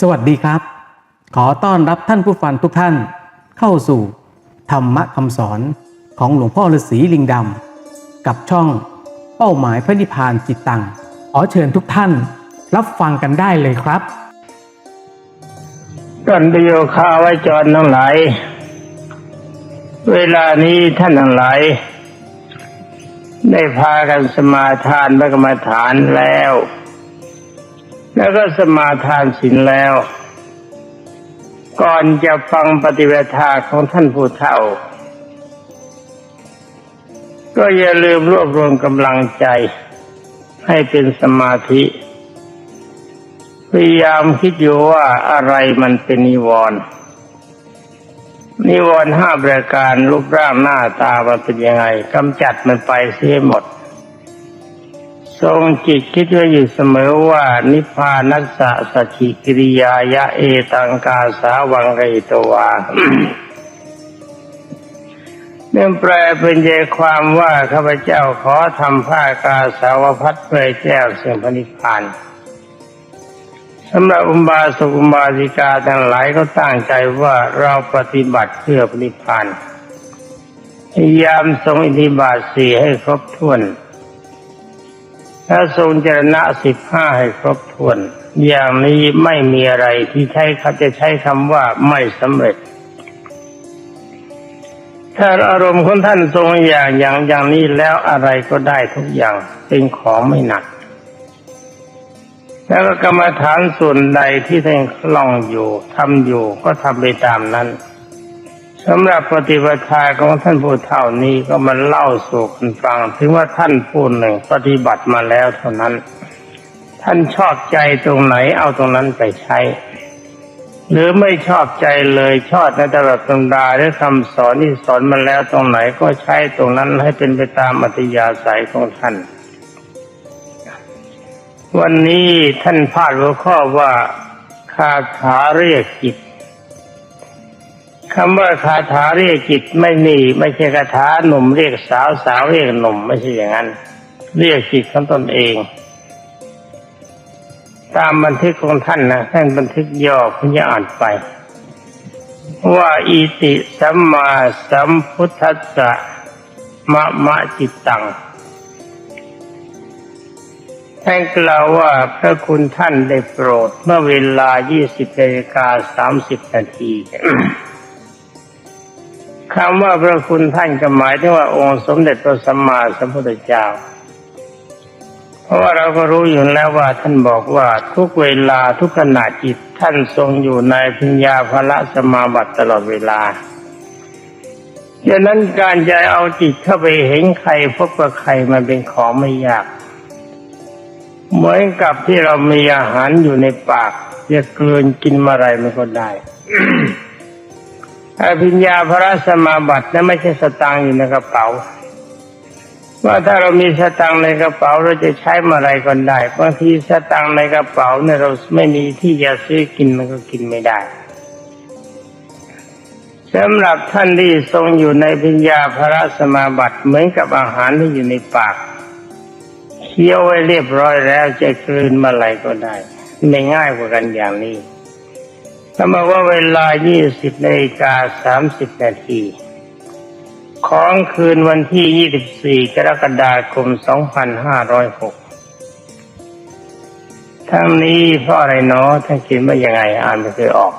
สวัสดีครับ ขอต้อนรับท่านผู้ฟังทุกท่าน เข้าสู่ธรรมะคำสอนของหลวงพ่อฤาษีลิงดำกับช่องเป้าหมายพระนิพพานจิตตังขอเชิญทุกท่าน รับฟังกันได้เลยครับท่านประโยคาไว้จรทั้งหลาย เวลานี้ท่านทั้งหลาย ได้พากันสมาทานพระกรรมฐานแล้ว แล้วก็สมาทานศีลแล้ว ก่อนจะฟังปฏิเวทาของท่านผู้เฒ่า ก็อย่าลืมรวบรวมกำลังใจให้เป็นสมาธิพยายามคิดอยู่ว่าอะไรมันเป็นนิวรณ์นิวรณ์ห้าประการรูปร่างหน้าตามันเป็นยังไงกำจัดมันไปเสียหมด ทรงจิตคิดไว้อยู่เสมอว่า นิพพานัสสะสัจิกิริยายะเอตังกาสาวังไกตวาเนื่องแปลเป็นใจความว่าข้าพเจ้าขอทำผ้ากาสาวพัดเผยแก้วเสียงพนิพพานสำหรับอุบาสกอุบาสิกาทั้งหลายก็ตั้งใจว่าเราปฏิบัติเพื่อปณิพพานพยายามทรงอิทธิบาทสี่ให้ครบถ้วน และทรงเจรณะสิบห้าให้ครบถ้วน อย่างนี้ไม่มีอะไรที่ใช้เขาจะใช้คำว่าไม่สำเร็จ ถ้าอารมณ์ของท่านทรงอย่างอย่างอย่างนี้แล้วอะไรก็ได้ทุกอย่างเป็นของไม่หนัก แล้วก็กรรมฐานส่วนใดที่ท่านคล่องอยู่ทำอยู่ก็ทำไปตามนั้น สำหรับปฏิปทาของท่านผู้เฒ่านี้ก็มาเล่าสู่กันฟังถึงว่าท่านผู้หนึ่งปฏิบัติมาแล้วเท่านั้น ท่านชอบใจตรงไหนเอาตรงนั้นไปใช้ หรือไม่ชอบใจเลยชอบในตลอดตำราหรือคำสอนที่สอนมาแล้วตรงไหนก็ใช้ตรงนั้นให้เป็นไปตามอัธยาศัยของท่าน วันนี้ท่านพาดหัวข้อว่าคาถาเรียกจิต คำว่าคาถาเรียกจิตไม่นี่ไม่ใช่คาถาหนุ่มเรียกสาวสาวเรียกหนุ่มไม่ใช่อย่างนั้น เรียกจิตของตนเอง ตามบันทึกของท่านนะท่านบันทึกย่อพุญญาอ่านไป ว่าอิติสัมมาสัมพุทธัสสะมะมะจิตตังท่านกล่าวว่าพระคุณท่านได้โปรดเมื่อเวลา 20นาฬิกา30นาที คำว่าพระคุณท่านก็หมายถึงว่าองค์สมเด็จพระสัมมาสัมพุทธเจ้า เพราะว่าเราก็รู้อยู่แล้วว่าท่านบอกว่าทุกเวลาทุกขณะจิตท่านทรงอยู่ในพิญญาภละสมาบัติตลอดเวลาดังนั้นการจะเอาจิตเข้าไปเห็นใครพบกับใครมันเป็นของไม่ยาก เหมือนกับที่เรามีอาหารอยู่ในปากจะกลืนกินเมื่อไรมันก็ได้ อภิญญาพระสมาบัตินั้นไม่ใช่สตางค์อยู่ในกระเป๋า ว่าถ้าเรามีสตางค์ในกระเป๋าเราจะใช้มื่อไรก็ได้บางทีสตางค์ในกระเป๋าเนี่ยเราไม่มีที่จะซื้อกินมันก็กินไม่ได้สำหรับท่านที่ทรงอยู่ในพิญญาพระสมาบัติเหมือนกับอาหารที่อยู่ในปากเคี้ยวไว้เรียบร้อยแล้วจะกลืนมื่อไรก็ได้ ไม่ง่ายกว่ากันอย่างนี้ ถ้าบอกว่าเวลา 20นาฬิกา30 นาที ของคืนวันที่ 24 กรกฎาคม 2506 ทั้งนี้เพราะอะไรเนาะท่านเขียนว่ายังไงอ่านไม่เคยออก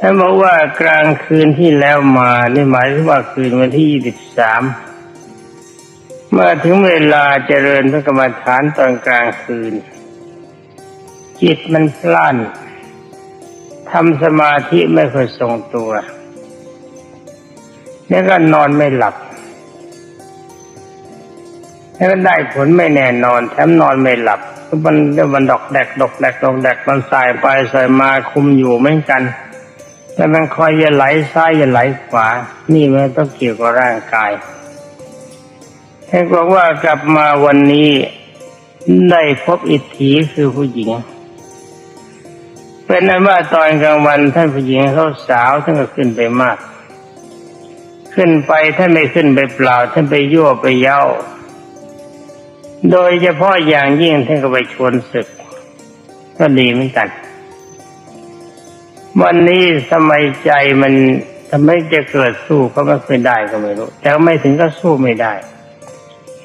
ท่านบอกว่ากลางคืนที่แล้วมานี่หมายถึงว่าคืนวันที่ 23 เมื่อถึงเวลาเจริญพระกรรมฐานตอนกลางคืน จิตมันพล่านทำสมาธิไม่ค่อยทรงตัวแล้วก็นอนไม่หลับแล้วก็ได้ผลไม่แน่นอนแถมนอนไม่หลับมันมันดอกแดกดอกแดกดอกแดกมันสายไปสายมาคุมอยู่เหมือนกันแล้วมันคอยจะไหลซ้ายจะไหลขวา นี่มันต้องเกี่ยวกับร่างกายท่านบอกว่ากลับมาวันนี้ได้พบอิทธิคือผู้หญิง เป็นนั้นว่าตอนกลางวันท่านผู้หญิงเขาสาวท่านก็ขึ้นไปมาก ขึ้นไปท่านไม่ขึ้นไปเปล่า ท่านไปยั่วไปเย้า โดยเฉพาะอย่างยิ่งท่านก็ไปชวนศึก ก็ดีเหมือนกัน วันนี้สมัยใจมันทำไมจะเกิดสู้ก็ไม่เคยได้ก็ไม่รู้แต่ไม่ถึงก็สู้ไม่ได้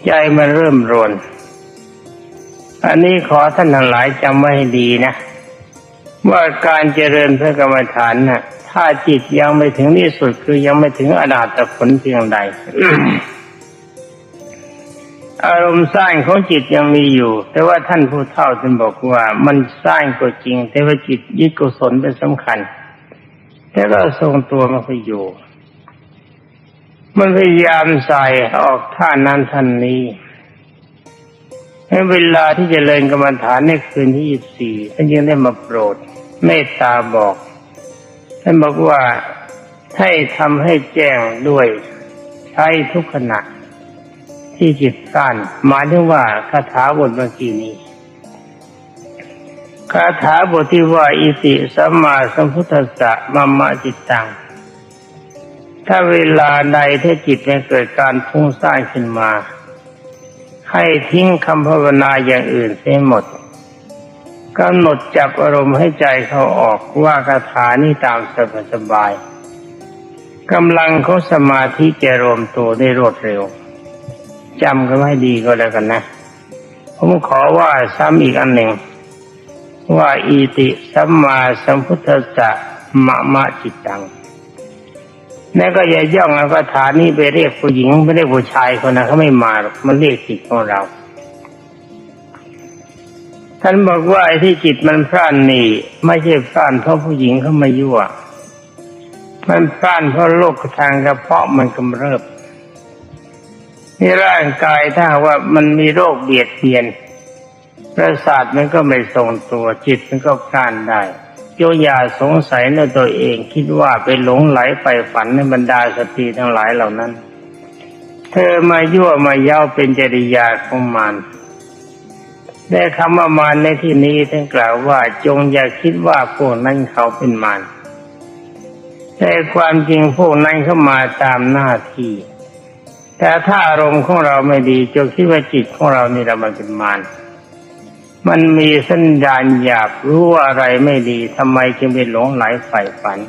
ใจมันเริ่มรวนอันนี้ขอท่านทั้งหลายจำไว้ให้ดีนะ ว่าการเจริญพระกรรมฐานน่ะ ถ้าจิตยังไม่ถึงที่สุดคือยังไม่ถึงอนาตผลเพียงใด อารมณ์สร้างของจิตยังมีอยู่ แต่ว่าท่านผู้เฒ่าท่านบอกว่ามันสร้างก็จริง แต่ว่าจิตยึดกุศลเป็นสำคัญ แต่ก็ทรงตัวมันก็อยู่ มันพยายามใส่ออกท่านั้นท่านนี้ ให้เวลาที่จเจริญกรรมฐานในคืนที่ยี่สี่ท่านยังได้มาโปรดเมตตาบอกท่านบอกว่าให้ทำให้แจ้งด้วยใช้ทุกขณะที่จิตสั้นหมายถึงว่าคาถาบทเมื่อกี้นี้คาถาบทที่ว่าอิติสัมมาสัมพุทธัสสะมัมมะจิตตัง ถ้าเวลาใดที่จิตมันเกิดการพุ่งสร้างขึ้นมา ให้ทิ้งคำภาวนาอย่างอื่นเสียหมดกำหนดจับอารมณ์ให้ใจเขาออกว่าคาถานี้ตามสบายกำลังเของสมาธิจะรวมตัวได้รวดเร็วจำกันให้ดีก็แล้วกันนะ ผมขอว่าซ้ำอีกอันหนึ่ง ว่าอีติสัมมาสัมพุทธะมะมะจิตตัง นั่นก็อย่าย่องเอาคาถานี้ไปเรียกผู้หญิงไม่ได้ผู้ชายคนนั้นเขาไม่มาหรอกมันเรียกจิตของเรา ท่านบอกว่าไอ้ที่จิตมันพร่านนี่ ไม่ใช่พร่านเพราะผู้หญิงเขามายั่วมันพร่านเพราะโรคทางกระเพาะมันกำเริบนี่ร่างกายถ้าว่ามันมีโรคเบียดเบียนประสาทมันก็ไม่ทรงตัวจิตมันก็พลานได้ ยอย่าสงสัยในตัวเองคิดว่าไปหลงไหลไปฝันในบรรดาสตรีทั้งหลายเหล่านั้น เธอมายั่วมาเย้าเป็นจริยาของมารได้คำว่ามารในที่นี้ท่านกล่าวว่าจงอย่าคิดว่าพวกนั้นเขาเป็นมารแต่ความจริงพวกนั้นเข้ามาตามหน้าที่ แต่ถ้าอารมณ์ของเราไม่ดีจงคิดว่าจิตของเรานี่เรามันเป็นมาร มันมีสัญญาณหยาบรู้อะไรไม่ดีทำไมจึงไปหลงไหลใฝ่ฝัน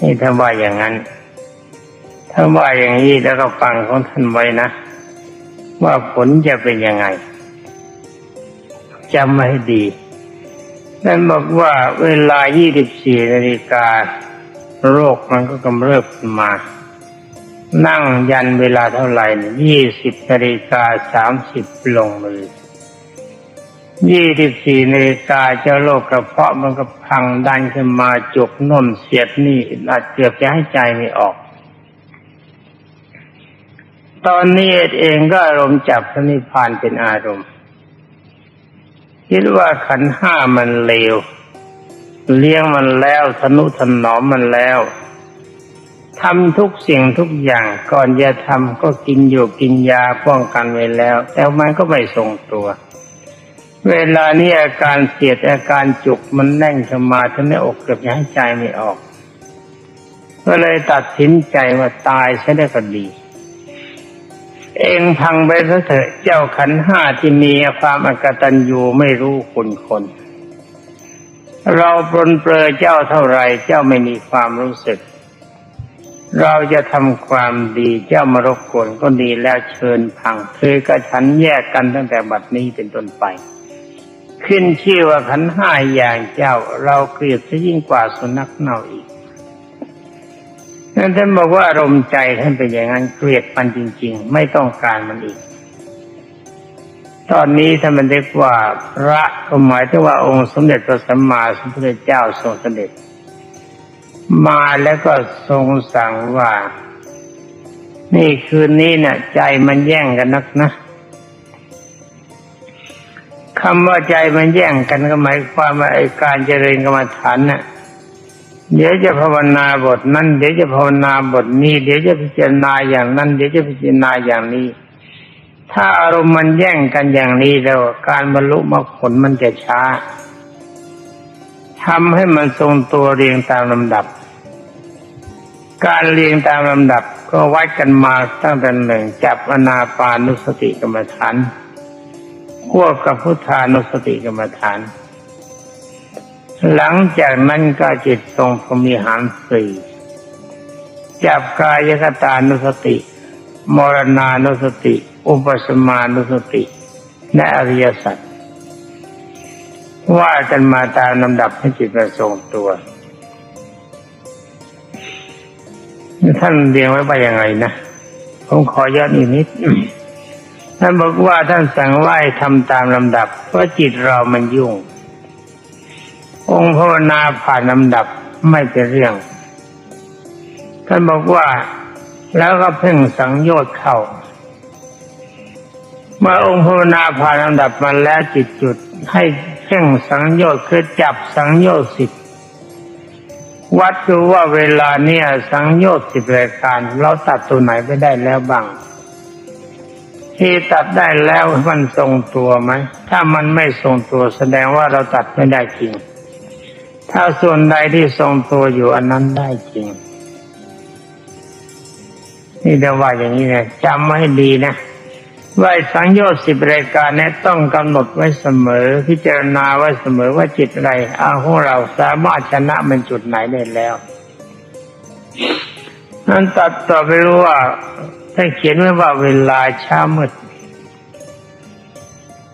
นี่ถ้าว่าอย่างนั้น ถ้าว่าอย่างนี้แล้วก็ฟังของท่านไว้นะ ว่าผลจะเป็นยังไงจำมาให้ดีนั่นบอกว่าเวลา 24 นาฬิกา โรคมันก็กำเริบขึ้นมา นั่งยันเวลาเท่าไหร่ยี่สิบนาฬิกาสามสิบลงมือ ยี่สิบสี่นาฬิกาเจ้าโรคกระเพาะมันก็พังดันขึ้นมาจุกน่นเสียดนี่อาจเกือบจะให้ใจไม่ออก ตอนนี้เองก็อารมณ์จับพระนิพพานเป็นอารมณ์ คิดว่าขันห้ามันเลว เลี้ยงมันแล้วทนุถนอมมันแล้วทำทุกสิ่งทุกอย่างก่อนจะทำก็กินอยู่กินยาป้องกันไว้แล้ว แต่มันก็ไม่ทรงตัว เวลานี้อาการเสียดอาการจุกมันแน่นขึ้นมาทำให้อกเกือบจะให้ใจไม่ออก ก็เลยตัดสินใจว่าตายใช้ได้ก็ดี เองพังไปซะเถอะเจ้าขันห้าที่มีความอกตัญญูไม่รู้คุณคนเราปรนเปรอเจ้าเท่าไรเจ้าไม่มีความรู้สึก เราจะทำความดีเจ้ามารบกวนก็ดีแล้วเชิญพังเธอกับฉันแยกกันตั้งแต่บัดนี้เป็นต้นไป ขึ้นชื่อว่าขันห้าอย่างเจ้าเราเกลียดซะยิ่งกว่าสุนัขเน่าอีกนั่นท่านบอกว่าอารมณ์ใจท่านเป็นอย่างนั้นเกลียดมันจริง ๆ ไม่ต้องการมันอีก ตอนนี้ท่านมันเรียกว่าพระก็หมายถึงว่าองค์สมเด็จพระสัมมาสัมพุทธเจ้าทรงเสด็จ มาแล้วก็ทรงสั่งว่า นี่คืนนี้เนี่ยใจมันแย่งกันนักนะ คำว่าใจมันแย่งกันก็หมายความว่าไอ้การเจริญกรรมฐานน่ะเดี๋ยวจะภาวนาบทนั้นเดี๋ยวจะภาวนาบทนี้ เดี๋ยวจะพิจารณาอย่างนั้น เดี๋ยวจะพิจารณาอย่างนี้ ถ้าอารมณ์มันแย่งกันอย่างนี้แล้วการบรรลุมรรคผลมันจะช้าทำให้มันทรงตัวเรียงตามลำดับ การเรียงตามลำดับก็วัดกันมาตั้งแต่หนึ่งจับอนาปานุสติกรรมฐาน ควบกับพุทธานุสติกรรมฐาน หลังจากนั้นก็จิตทรงพรมีหารสี่จับกายคตานุสติ มรณานุสติ อุปสมานุสติและอริยสัจว่ากันมาตามลำดับให้จิตประทรงตัว ท่านเรียงไว้ว่ายังไงนะ ผมขอย้อนอีกนิด ท่านบอกว่าท่านสั่งไหว้ทำตามลำดับเพราะจิตเรามันยุ่ง องค์ภาวนาผ่านลำดับไม่เป็นเรื่อง ท่านบอกว่าแล้วก็เพ่งสังโยชน์เข้าเมื่อองค์ภาวนาผ่านลำดับมันแล้วจิตจุดให้เพ่งสังโยชน์คือจับสังโยชน์สิบวัดดูว่าเวลาเนี่ยสังโยชน์สิบรายการ เราตัดตัวไหนไปได้แล้วบ้าง ที่ตัดได้แล้วมันทรงตัวไหม ถ้ามันไม่ทรงตัวแสดงว่าเราตัดไม่ได้จริง ถ้าส่วนใดที่ทรงตัวอยู่อันนั้นได้จริง นี่เดี๋ยวว่าอย่างนี้นะจำไว้ให้ดีนะว่าสังโยชน์สิบรายการเนี่ยต้องกำหนดไว้เสมอ พิจารณาไว้เสมอว่าจิตอะไรอาของเราสามารถชนะมันจุดไหนได้แล้ว นั้นตัดต่อไปรู้ว่าท่านเขียนไว้ว่าเวลาเช้ามืด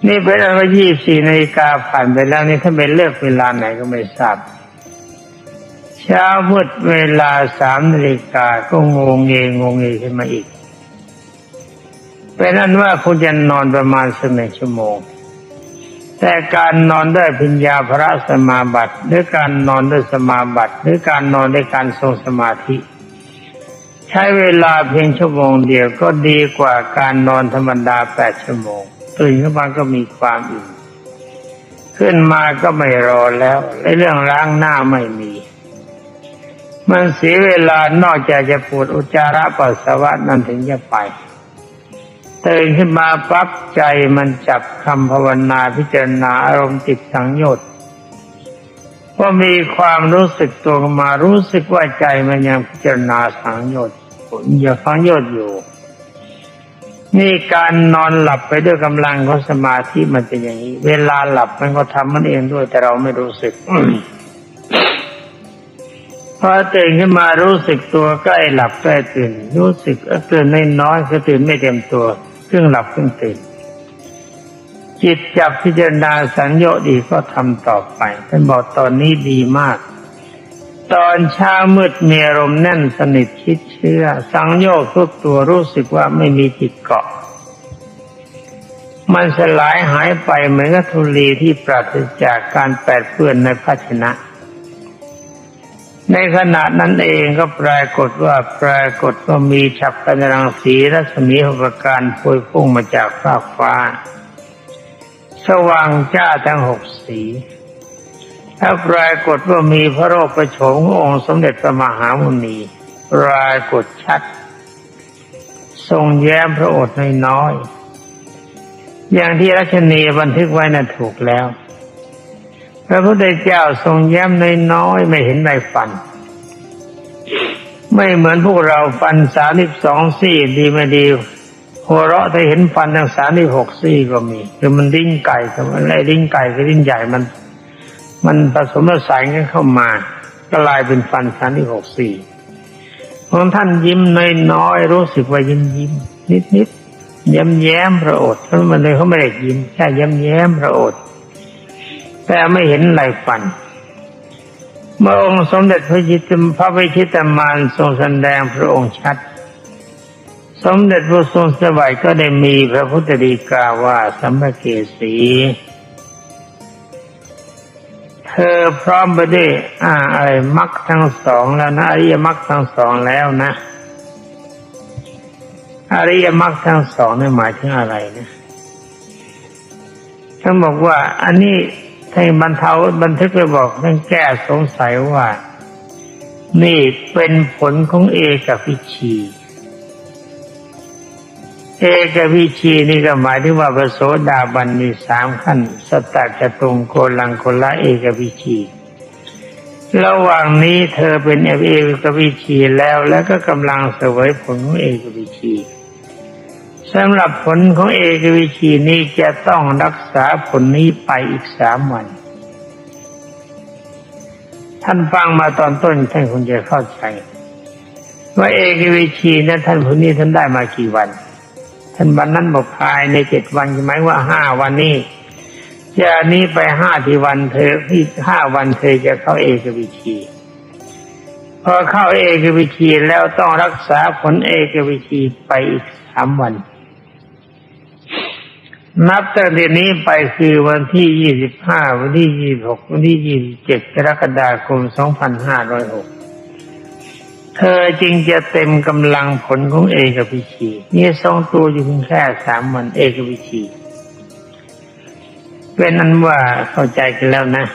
นี่เป็นอันว่ายี่สี่นาฬิกาผ่านไปแล้วนี่ถ้าเป็นเลิกเวลาไหนก็ไม่ทราบ เช้ามืดเวลาสามนาฬิกาก็งงเงงงเงขึ้นมาอีก เป็นนั้นว่าคุณจะนอนประมาณสักหนึ่งชั่วโมง แต่การนอนด้วยพิญญาพระสมาบัติหรือการนอนด้วยสมาบัติหรือการนอนด้วยการทรงสมาธิ ใช้เวลาเพียงชั่วโมงเดียวก็ดีกว่าการนอนธรรมดาแปดชั่วโมงตื่นขึ้นมาก็มีความอิ่มขึ้นมาก็ไม่รอแล้วเรื่องล้างหน้าไม่มี มันเสียเวลานอกจากจะปวดอุจจาระปัสสาวะนั่นถึงจะไปตื่นขึ้นมาปั๊บใจมันจับคำภาวนาพิจารณาอารมณ์จิตสังโยชน์ ว่ามีความรู้สึกตัวมารู้สึกว่าใจมันยังพิจารณาสังโยชน์อย่าสังโยชน์อยู่ นี่การนอนหลับไปด้วยกำลังของสมาธิมันเป็นอย่างนี้ เวลาหลับมันก็ทำมันเองด้วยแต่เราไม่รู้สึกพอตื่นขึ้นมารู้สึกตัวใกล้หลับใกล้ตื่นรู้สึกตื่นไม่น้อยคือตื่นไม่เต็มตัวเครึ่องหลับเครึ่องตื่น จิตจับพิจารณาสัญญาดีก็ทำต่อไปท่านบอกตอนนี้ดีมาก ตอนเช้ามืดมีอารมณ์แน่นสนิทคิดเชื่อ สังโยกทุกตัวรู้สึกว่าไม่มีจิตเกาะ มันสลายหายไปเหมือนกับธุลีที่ปราศจากการแปดเปื้อนในภาชนะ ในขณะนั้นเองก็ปรากฏว่าปรากฏว่ามีฉับพันรังสีรัศมีหกประการพวยพุ่งมาจากฟากฟ้า สว่างจ้าทั้งหกสี ถ้าปรากฏว่ามีพระโรคประโฉงองค์สมเด็จพระมหามุนีปรากฏชัด ทรงแย้มพระโอษฐ์น้อยๆอย่างที่รัชนีบันทึกไว้น่ะถูกแล้ว พระพุทธเจ้าทรงแย้มน้อยๆไม่เห็นในฟัน ไม่เหมือนพวกเราฟันสามสิบสองซี่ดีไม่ดี หัวเราะถ้าเห็นฟันทั้งสามสิบหกซี่ก็มีคือมันดิ้นไก่กับอะไรดิ้นไก่กับดิ้นใหญ่มัน มันผสมผสานกันเข้ามากลายเป็นฟันสามสิบหกซี่ของท่านยิ้มน้อยๆรู้สึกว่ายิ้มยิ้มนิดนิดๆย้มแย้มพระโอษฐ์เพราะมันเลยเขาไม่ได้ยิ้มแค่ย้มแย้มพระโอษฐ์แต่ไม่เห็นลายฟันเมื่อองค์สมเด็จพระจิตพระวิชิตมานทรงแสดงพระองค์ชัด สมเด็จพระทรงสวัยก็ได้มีพระพุทธดีกาว่าสัมภเกสี เธอพร้อมไปด้วยอ่าอะไรมรรคทั้งสองแล้วนะอริยมรรคทั้งสองแล้วนะ อริยมรรคทั้งสองนี่หมายถึงอะไรนะท่านบอกว่า อันนี้ท่านบรรเทาบันทึกไปบอกท่านแก้สงสัยว่า นี่เป็นผลของเอกพิชี เอกวิชีนี่ก็หมายถึงว่าพระโสดาบันมีสามขั้น สตัจตุงโกลังโคละเอกวิชี ระหว่างนี้เธอเป็นเอกวิชีแล้วแล้วก็กำลังเสวยผลของเอกวิชีสำหรับผลของเอกวิชีนี้จะต้องรักษาผลนี้ไปอีกสามวัน ท่านฟังมาตอนต้นท่านคงจะเข้าใจ ว่าเอกวิชีนั้นท่านผู้นี้ท่านได้มากี่วัน ท่านวันนั้นบอกภายในเจ็ดวันใช่ไหมว่าห้าวันนี้จากนี้ไปห้าที่วันเธอที่ห้าวันเธอจะเข้าเอกวิชีพอเข้าเอกวิชีแล้วต้องรักษาผลเอกวิชีไปอีกสามวัน นับตั้งแต่นี้ไปคือวันที่ยี่สิบห้าวันที่ยี่สิบหกวันที่ยี่สิบเจ็ดกรกฎาคมสองพันห้าร้อยหก เธอจึงจะเต็มกำลังผลของเอกวิชีนี่ทรงตัวอยู่เพียงแค่สามวันเอกวิชีเป็นนั้นว่าเข้าใจกันแล้วนะ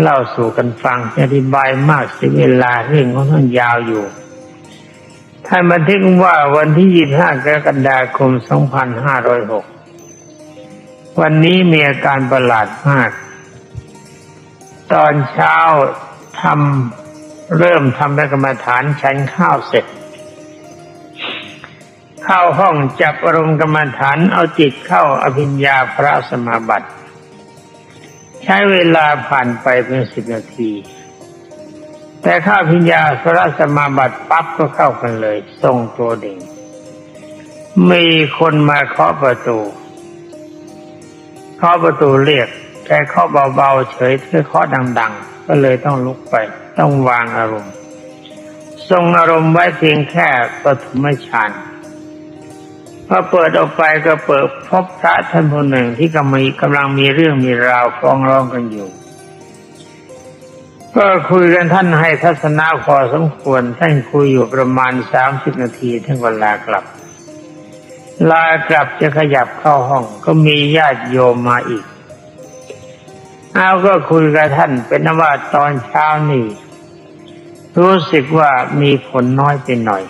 เล่าสู่กันฟังอธิบายมากเสียเวลาเรื่องของท่านยาวอยู่ท่านบันทึกว่าวันที่25กรกฎาคม2506วันนี้มีอาการประหลาดมาก ตอนเช้าทำ เริ่มทำกรรมฐานฉันข้าวเสร็จ เข้าห้องจับอารมณ์กรรมฐานเอาจิตเข้าอภิญญาพระสมาบัติ ใช้เวลาผ่านไปเป็นสิบนาที แต่ข้าพิญญาพระสมาบัติปั๊บก็เข้ากันเลยทรงตัวเด่งมีคนมาเคาะประตูเคาะประตูเรียกแค่เคาะเบาๆเฉยเพื่อเคาะดัง ๆ ก็เลยต้องลุกไป ต้องวางอารมณ์ ทรงอารมณ์ไว้เพียงแค่ปฐมฌานพอเปิดออกไปก็เปิดพบพระท่านคนหนึ่งที่กำลังกำลังมีเรื่องมีราวฟ้องร้องกันอยู่ ก็คุยกันท่านให้ทัศนะพอสมควรท่านคุยอยู่ประมาณสามสิบนาทีท่านก็ลากลับ ลากลับจะขยับเข้าห้องก็มีญาติโยมมาอีกเอาก็คุยกับท่านเป็นนว่าตอนเช้านี่ รู้สึกว่ามีผลน้อยไปหน่อย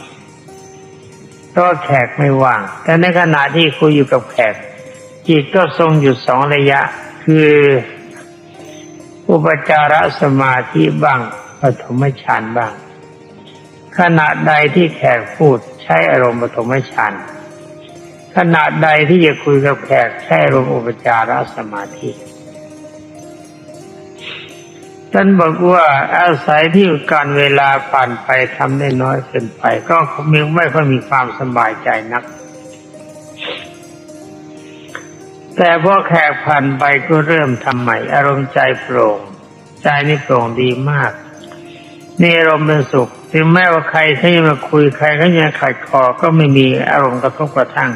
เพราะแขกไม่ว่าง แต่ในขณะที่คุยอยู่กับแขก จิตก็ทรงอยู่สองระยะ คืออุปจารสมาธิบ้างปฐมฌานบ้าง ขณะใดที่แขกพูดใช้อารมณ์ปฐมฌานขณะใดที่จะคุยกับแขกใช้อารมณ์อุปจารสมาธิ ท่านบอกว่าอาศัยที่การเวลาผ่านไปทำได้น้อยเกินไป ก็มีไม่ค่อยมีความสบายใจนัก แต่พอแขกผ่านไปก็เริ่มทำใหม่ อารมณ์ใจโปร่ง ใจนี่โปร่งดีมาก นี่อารมณ์เป็นสุขถึงแม้ว่าใครเขาจะมาคุยใครเขาจะขัดคอก็ไม่มีอารมณ์กระทบกระทั่ง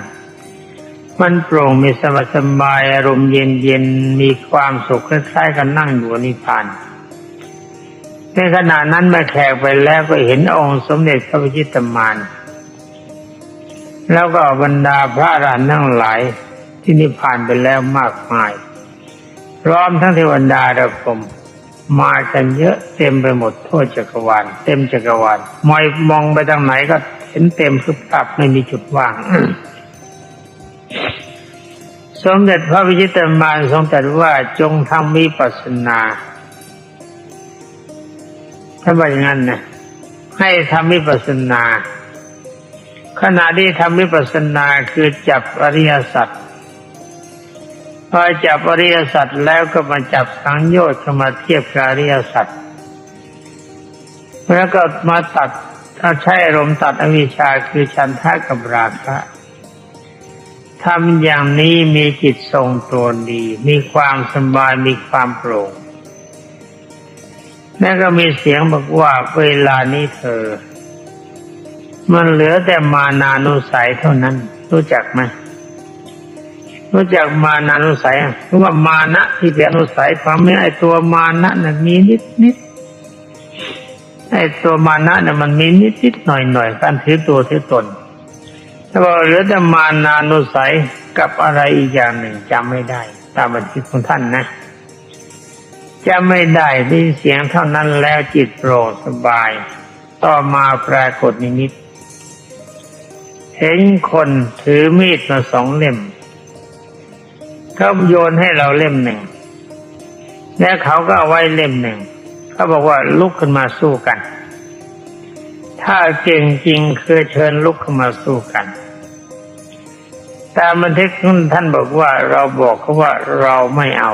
มันโปร่งมีสบายสบายอารมณ์เย็นเย็นมีความสุขคล้ายๆกันนั่งอยู่นิพพาน ในขณะนั้นม่แขกไปแล้วก็เห็นองค์สมเด็จพระพิชิตมารแล้วก็บรรดาพระอรหันต์ทั้งหลายที่นิพพานไปแล้วมากมาย พร้อมทั้งเทวดาระพรมมากันเยอะเต็มไปหมดทั่วจักรวาลเต็มจักรวาลมอยมองไปทางไหนก็เห็นเต็มคึบตับไม่มีจุดว่าง สมเด็จพระวิชิตรมารทรงตรัสว่าจงทำวิปัสนา ถ้าว่าอย่างนั้นนะให้ทำวิปัสสนา ขณะที่ทำวิปัสสนาคือจับอริยสัจพอจับอริยสัจแล้วก็มาจับสังโยชน์มาเทียบกับอริยสัจแล้วก็มาตัดถ้าใช้อารมตัดอวิชชาคือฉันทะกับราคะทำอย่างนี้มีจิตทรงตัวดี มีความสบายมีความโปร่ง แล้วก็มีเสียงบอกว่าเวลานี้เธอ มันเหลือแต่มานานุสัยเท่านั้น รู้จักไหมรู้จักมานานุสัยเพราะว่ามานะที่เป็นอนุสัยความไม่ไอตัวมานะน่ะมีนิดนิดไอตัวมานะน่ะมันมีนิดนิดหน่อยหน่อยการถือตัวถือตนถ้าบอกเหลือแต่มานานุสัยกับอะไรอีกอย่างหนึ่งจำไม่ได้ ตามบันทึกของท่านนะ จำไม่ได้ได้ยินเสียงเท่านั้นแล้วจิตโปร่งสบาย ต่อมาปรากฏนิมิต เห็นคนถือมีดมาสองเล่ม เขาโยนให้เราเล่มหนึ่ง แล้วเขาก็เอาไว้เล่มหนึ่ง เขาบอกว่าลุกขึ้นมาสู้กัน ถ้าเก่งจริงคือเชิญลุกขึ้นมาสู้กันตามบันทึกท่านบอกว่าเราบอกเขาว่าเราไม่เอา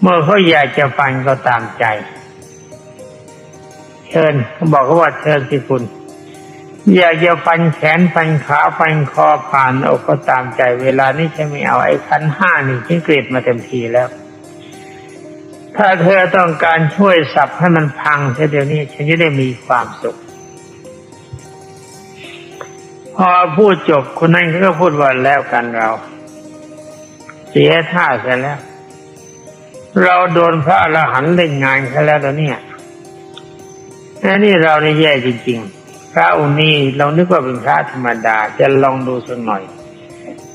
เมื่อเขาอยากจะฟังก็ตามใจ เชิญเขาบอกเขาว่าเชิญสิคุณ อยากจะฟันแขนฟันขาฟันคอผ่านอกก็ตามใจ เวลานี้ฉันไม่เอาไอ้คันห้านี่ฉันเกลียดมาเต็มทีแล้ว ถ้าเธอต้องการช่วยสับให้มันพังเสียเดี๋ยวนี้ฉันจะได้มีความสุขพอพูดจบคนนั้นก็พูดว่าแล้วกันเรา เสียท่าเสียแล้ว เราโดนพระอรหันต์เล่นงานเขาแล้วตอนนี้แต่นี่เราเนี่แย่จริงๆ พระองค์นี้เรานึกว่าเป็นพระธรรมดา จะลองดูสักหน่อย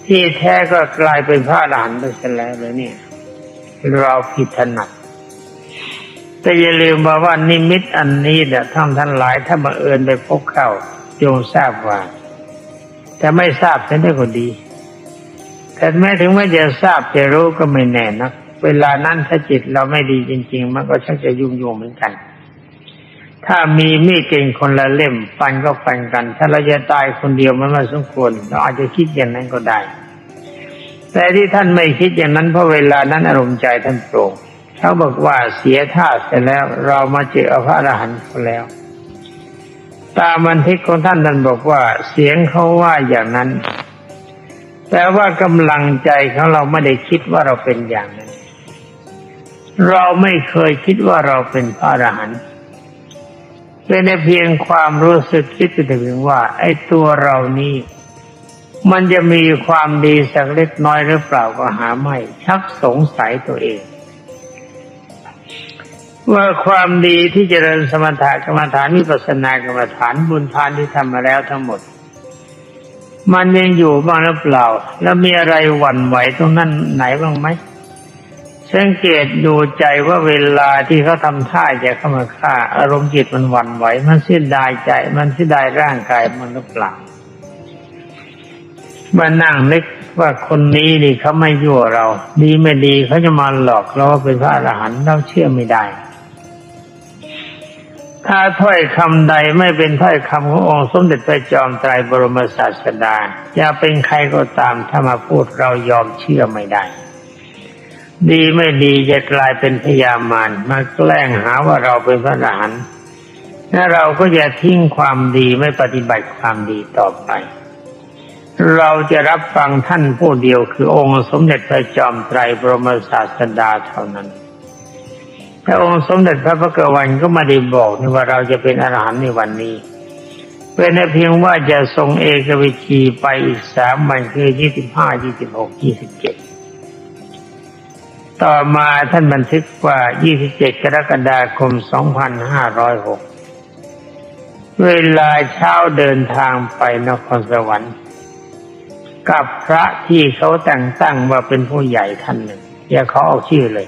ที่แท้ก็กลายเป็นพระอรหันต์ไปซะแล้วเลยเนี่ย เราผิดถนัดแต่อย่าลืมว่าว่านิมิตอันนี้เดี๋ยท่านท่านหลายถ้าบังเอิญไปพบเข้าจงทราบว่าแต่ไม่ทราบฉันได้ก็ดี แต่แม้ถึงว่าจะทราบจะรู้ก็ไม่แน่นัก เวลานั้นถ้าจิตเราไม่ดีจริง ๆ มันก็ชักจะยุ่งยุ่งเหมือนกัน ถ้ามีมีดเก่งคนละเล่มฟันก็ฟันกัน ถ้าเราจะตายคนเดียวมันไม่สมควรเราอาจจะคิดอย่างนั้นก็ได้ แต่ที่ท่านไม่คิดอย่างนั้นเพราะเวลานั้นอารมณ์ใจท่านโปร่งเขาบอกว่าเสียท่าเสร็จแล้วเรามาเจอพระอรหันต์เขาแล้ว ตามบันทึกของท่านท่านบอกว่าเสียงเขาว่าอย่างนั้นแต่ว่ากำลังใจของเราไม่ได้คิดว่าเราเป็นอย่างนั้น เราไม่เคยคิดว่าเราเป็นพระอรหันต์เป็นเพียงความรู้สึกคิดแต่เพียงว่า ไอ้ตัวเรานี้ มันจะมีความดีสักเล็กน้อยหรือเปล่าก็หาไม่ ชักสงสัยตัวเอง ว่าความดีที่เจริญสมถะกรรมฐานวิปัสสนากรรมฐานบุญทานที่ทำมาแล้วทั้งหมด มันยังอยู่บ้างหรือเปล่า แล้วมีอะไรหวั่นไหวตรงนั้นไหนบ้างไหม สังเกตดูใจว่าเวลาที่เขาทำท่าจะเข้ามาฆ่า อารมณ์จิตมันหวั่นไหว มันเสียดายใจ มันเสียดายร่างกายมันหรือเปล่ามานั่งนึกว่าคนนี้นี่เขาไม่ยั่วเรา ดีไม่ดีเขาจะมาหลอกเราว่าเป็นพระอรหันต์เราเชื่อไม่ได้ ถ้าถ้อยคำใดไม่เป็นถ้อยคำขององค์สมเด็จพระจอมไตรบรมศาสดาจะเป็นใครก็ตามถ้ามาพูดเรายอมเชื่อไม่ได้ ดีไม่ดีจะกลายเป็นพยามารมาแกล้งหาว่าเราเป็นพระอรหันต์และเราก็จะทิ้งความดีไม่ปฏิบัติความดีต่อไป เราจะรับฟังท่านผู้เดียวคือองค์สมเด็จพระจอมไตรบรมศาสดาเท่านั้นพระองค์สมเด็จพระพุทธวันก็ไม่ได้บอกนี่ว่าเราจะเป็นอรหันต์ในวันนี้ เป็นเพียงว่าจะทรงเอกวิชีไปอีกสามวันคือยี่สิบห้ายี่สิบหกยี่สิบเจ็ด ต่อมาท่านบันทึกว่ายี่สิบเจ็ดกรกฎาคมสองพันห้าร้อยหกเวลาเช้าเดินทางไปนครสวรรค์ กับพระที่เขาแต่งตั้งว่าเป็นผู้ใหญ่ท่านหนึ่งอย่าเขาเอาชื่อเลย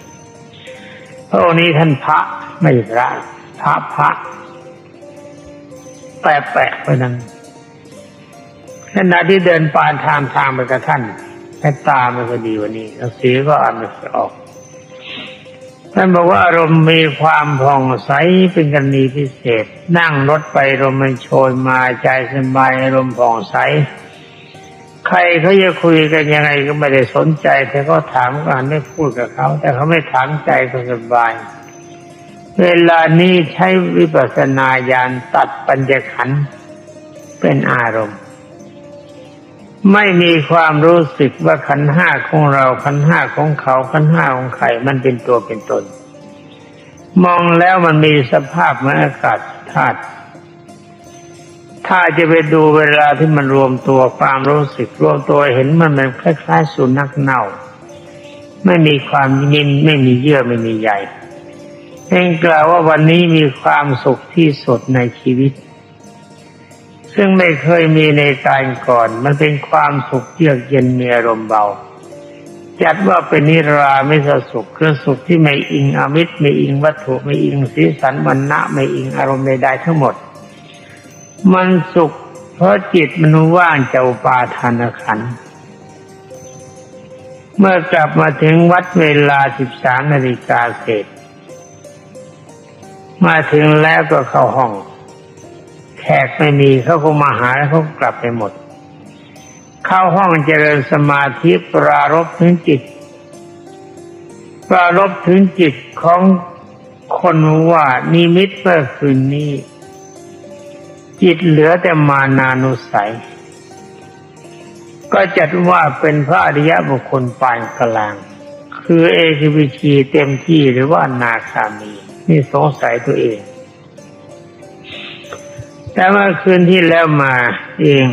พระองค์นี้ท่านพระไม่พระพระพระแปะแปะไปนั้นขณะที่เดินปานทางทางไปกับท่านแค่ตาไม่ค่อยดีวันนี้หนังสือก็อ่านไม่ออก ท่านบอกว่าอารมณ์มีความผ่องใสเป็นกรณีพิเศษ นั่งรถไปลมมันโชยมาใจสบายอารมณ์ผ่องใส ใครเขาจะคุยกันยังไงก็ไม่ได้สนใจ แต่ก็ถามกันไม่พูดกับเขา แต่เขาไม่ถามใจก็สบาย เวลานี้ใช้วิปัสสนาญาณตัดปัญญขันเป็นอารมณ์ ไม่มีความรู้สึกว่าขันห้าของเราขันห้าของเขาขันห้าของใครมันเป็นตัวเป็นตน มองแล้วมันมีสภาพเหมือนอากาศธาตุถ้าจะไปดูเวลาที่มันรวมตัวความรู้สึกรวมตัวเห็นมันเป็นคล้ายๆสุนัขเน่า ไม่มีความยินไม่มีเยื่อไม่มีใยเองกล่าวว่าวันนี้มีความสุขที่สุดในชีวิต ซึ่งไม่เคยมีในการก่อน มันเป็นความสุขเยือกเย็นมีอารมณ์เบา จัดว่าเป็นนิราไม่สสุขคือสุขที่ไม่อิงอมิตรไม่อิงวัตถุไม่อิงสีสันวันณะไม่อิงอารมณ์ใดๆทั้งหมด มันสุขเพราะจิตมันว่างเจ้าปาทานขันเมื่อกลับมาถึงวัดเวลาสิบสามนาฬิกาเศษมาถึงแล้วก็เข้าห้อง แขกไม่มีเขาคงมาหาแล้วเขากลับไปหมด เข้าห้องเจริญสมาธิปรารบถึงจิต ปรารบถึงจิตของคนว่านิมิตเมื่อคืนนี้ จิตเหลือแต่มานานุสัย ก็จัดว่าเป็นพระอริยบุคคลปานกลาง คือเอกิวิชีเต็มที่หรือว่านาคามี นี่สงสัยตัวเอง แต่เมื่อคืนที่แล้วมาเอง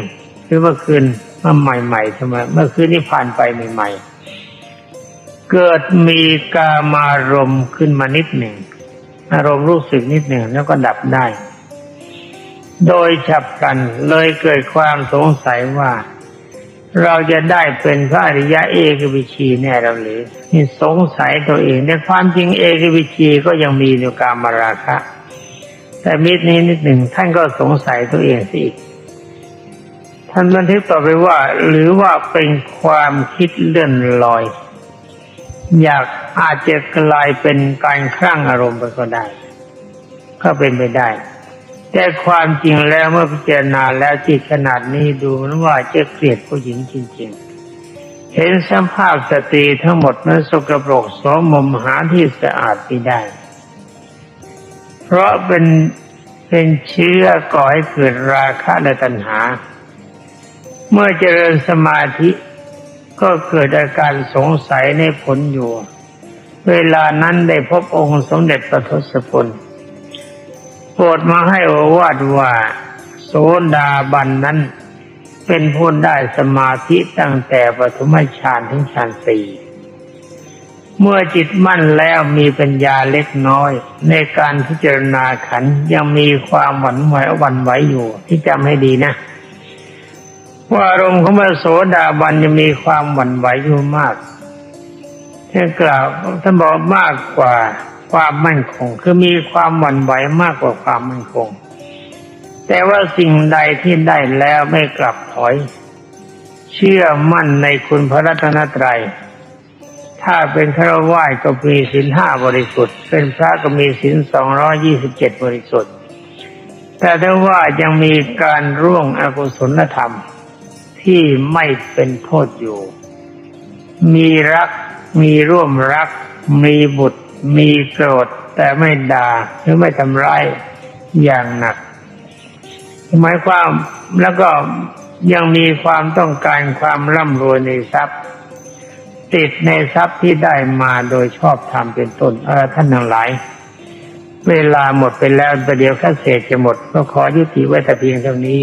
คือเมื่อคืนเมื่อใหม่ๆใช่ไมเมื่อคืนที่ผ่านไปใหม่ ๆ เกิดมีกามารมณ์ขึ้นมานิดหนึ่งอารมณ์รู้สึกนิดหนึ่งแล้วก็ดับได้ โดยฉับพลันเลยเกิดความสงสัยว่า เราจะได้เป็นพระอริยะเอกวิชีแน่เราหรือนี่สงสัยตัวเองแต่ความจริงเอกวิชีก็ยังมีอยู่กามราคะ แต่มิดนี้นิดหนึ่งท่านก็สงสัยตัวเองสิท่านบันทึกต่อไปว่า หรือว่าเป็นความคิดเลื่อนลอย อยากอาจจะกลายเป็นการคลั่งอารมณ์ไปก็ได้ ก็เป็นไปได้ แต่ความจริงแล้วเมื่อพิจารณาแล้วจิตขนาดนี้ดูมือนว่าจะเกลียดผู้หญิงจริง ๆ เห็นสภาพสตรีทั้งหมดนั้นสกปรกสมมหาที่สะอาดไม่ได้ เพราะเป็นเป็นเชื้อก่อให้เกิดราคะและตัณหา เมื่อเจริญสมาธิก็เกิดอาการสงสัยในผลอยู่ เวลานั้นได้พบองค์สมเด็จพระทศพลโปรดมาให้โอวาทว่าโสดาบันนั้นเป็นผู้ได้สมาธิตั้งแต่ปฐมฌานถึงฌานสี่ เมื่อจิตมั่นแล้วมีปัญญาเล็กน้อย ในการพิจารณาขันยังมีความหวั่นไหวหวั่นไหวอยู่ ที่จำให้ดีนะว่าอารมณ์ของพระโสดาบันยังมีความหวั่นไหวอยู่มากท่านกล่าวท่านบอกมากกว่าความมั่นคง คือมีความหวั่นไหวมากกว่าความมั่นคง แต่ว่าสิ่งใดที่ได้แล้วไม่กลับถอย เชื่อมั่นในคุณพระรัตนตรัย ถ้าเป็นฆราวาสก็มีศีลห้าบริสุทธิ์ เป็นพระก็มีศีลสองร้อยี่สิบเจ็ดบริสุทธิ์ แต่ถ้าว่ายังมีการร่วงอกุศลธรรมที่ไม่เป็นโทษอยู่ มีรัก มีร่วมรัก มีบุตร มีโกรธ แต่ไม่ด่าหรือไม่ทำร้ายอย่างหนัก หมายความแล้วก็ยังมีความต้องการความร่ำรวยในทรัพย์ ติดในทรัพย์ที่ได้มาโดยชอบธรรมเป็นต้นเออท่านทั้งหลาย เวลาหมดไปแล้วประเดี๋ยวแค่เศษจะหมด ก็ขอยุติไว้แต่เพียงเท่านี้